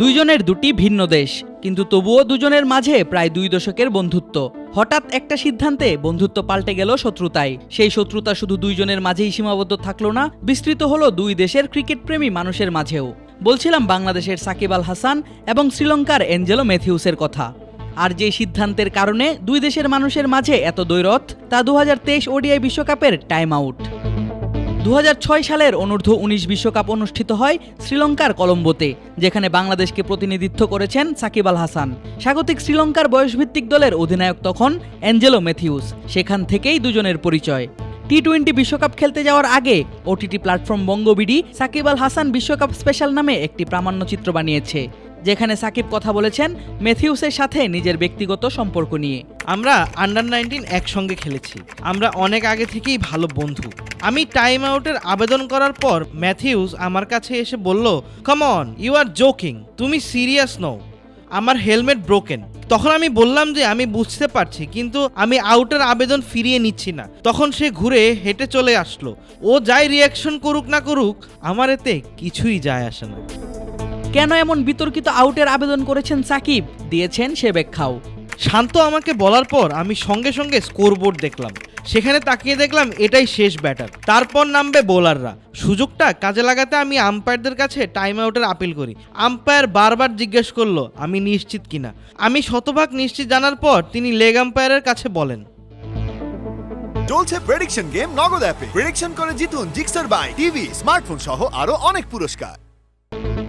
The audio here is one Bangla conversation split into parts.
দুইজনের দুটি ভিন্ন দেশ, কিন্তু তবুও দুজনের মাঝে প্রায় দুই দশকের বন্ধুত্ব। হঠাৎ একটা সিদ্ধান্তে বন্ধুত্ব পাল্টে গেল শত্রুতায়। সেই শত্রুতা শুধু দুইজনের মাঝেই সীমাবদ্ধ থাকল না, বিস্তৃত হলো দুই দেশের ক্রিকেট প্রেমী মানুষের মাঝেও। বলছিলাম বাংলাদেশের সাকিব আল হাসান এবং শ্রীলঙ্কার এঞ্জেলো ম্যাথিউসের কথা। আর যে সিদ্ধান্তের কারণে দুই দেশের মানুষের মাঝে এত দৈরথ তা দুহাজার তেইশ ওডিআই বিশ্বকাপের টাইম আউট। দু হাজার ছয় সালের অনূর্ধ্ব উনিশ বিশ্বকাপ অনুষ্ঠিত হয় শ্রীলঙ্কার কলম্বোতে, যেখানে বাংলাদেশকে প্রতিনিধিত্ব করেছেন সাকিব আল হাসান। স্বাগতিক শ্রীলঙ্কার বয়সভিত্তিক দলের অধিনায়ক তখন অ্যাঞ্জেলো ম্যাথিউস, সেখান থেকেই দুজনের পরিচয়। টি টোয়েন্টি বিশ্বকাপ খেলতে যাওয়ার আগে, ওটিটি প্ল্যাটফর্ম বঙ্গবিডি সাকিব আল হাসান বিশ্বকাপ স্পেশাল নামে একটি প্রামাণ্যচিত্র বানিয়েছে। যেখানে সাকিব কথা বলেছেন ম্যাথিউসের সাথে নিজের ব্যক্তিগত সম্পর্ক নিয়ে। আমরা আন্ডার নাইনটিন একসঙ্গে খেলেছি। আমরা অনেক আগে থেকেই ভালো বন্ধু। আমি টাইম আউটের আবেদন করার পর ম্যাথিউস আমার কাছে এসে বলল come on you are joking তুমি সিরিয়াস নও। আমার হেলমেট ব্রোকেন তখন আমি বললাম যে আমি বুঝতে পারছি, কিন্তু আমি আউটের আবেদন ফিরিয়ে নিচ্ছি না। তখন সে ঘুরে হেঁটে চলে আসলো। ও যাই রিয়াকশন করুক না করুক, আমার এতে কিছুই যায় আসে না। কেন এমন বিতর্কিত আউটের আবেদন করেছেন সাকিব? দিয়েছেন সে ব্যাখ্যাও। শান্ত আমাকে বলার পর আমি সঙ্গে সঙ্গে স্কোরবোর্ড দেখলাম। সেখানে তাকিয়ে দেখলাম এটাই শেষ ব্যাটার। তারপর নামবে বোলাররা। সুযোগটা কাজে লাগাতে আমি আম্পায়ারদের কাছে টাইম আউটের আপিল করি। আম্পায়ার বারবার জিজ্ঞেস করল আমি নিশ্চিত কিনা? আমি শতভাগ নিশ্চিত জানার পর তিনি লেগ আম্পায়ারের কাছে বলেন চলছে প্রেডিকশন গেম নগদ অ্যাপে। প্রেডিকশন করে জিতুন জিক্সার বাই টিভি স্মার্টফোন সহ আরও অনেক পুরস্কার।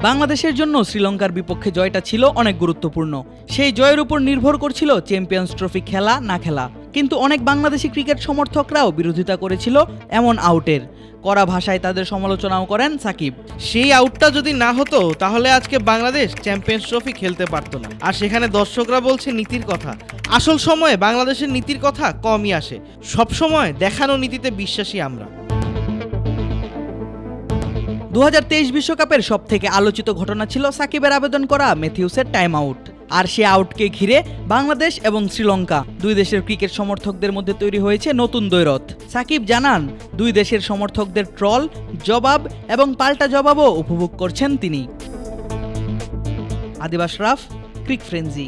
বাংলাদেশের জন্য শ্রীলঙ্কার বিপক্ষে জয়টা ছিল অনেক গুরুত্বপূর্ণ। সেই জয়ের উপর নির্ভর করছিল চ্যাম্পিয়ন্স ট্রফি খেলা না খেলা। কিন্তু অনেক বাংলাদেশি ক্রিকেট সমর্থকরাও বিরোধিতা করেছিল এমন আউটের। কড়া ভাষায় তাদের সমালোচনাও করেন সাকিব। সেই আউটটা যদি না হতো, তাহলে আজকে বাংলাদেশ চ্যাম্পিয়ন্স ট্রফি খেলতে পারতো না। আর সেখানে দর্শকরা বলছে নীতির কথা। আসল সময়ে বাংলাদেশের নীতির কথা কমই আসে। সব সময় দেখানো নীতিতে বিশ্বাসী আমরা। দু বিশ্বকাপের সব থেকে আলোচিত ঘটনা ছিল সাকিবের আবেদন করা ম্যাথিউসের টাইম আউট। আর সে আউটকে ঘিরে বাংলাদেশ এবং শ্রীলঙ্কা, দুই দেশের ক্রিকেট সমর্থকদের মধ্যে তৈরি হয়েছে নতুন দৈরথ সাকিব জানান, দুই দেশের সমর্থকদের ট্রল, জবাব এবং পাল্টা জবাবও উপভোগ করছেন তিনি। আদিবাস রাফ, ক্রিক ফ্রেঞ্জি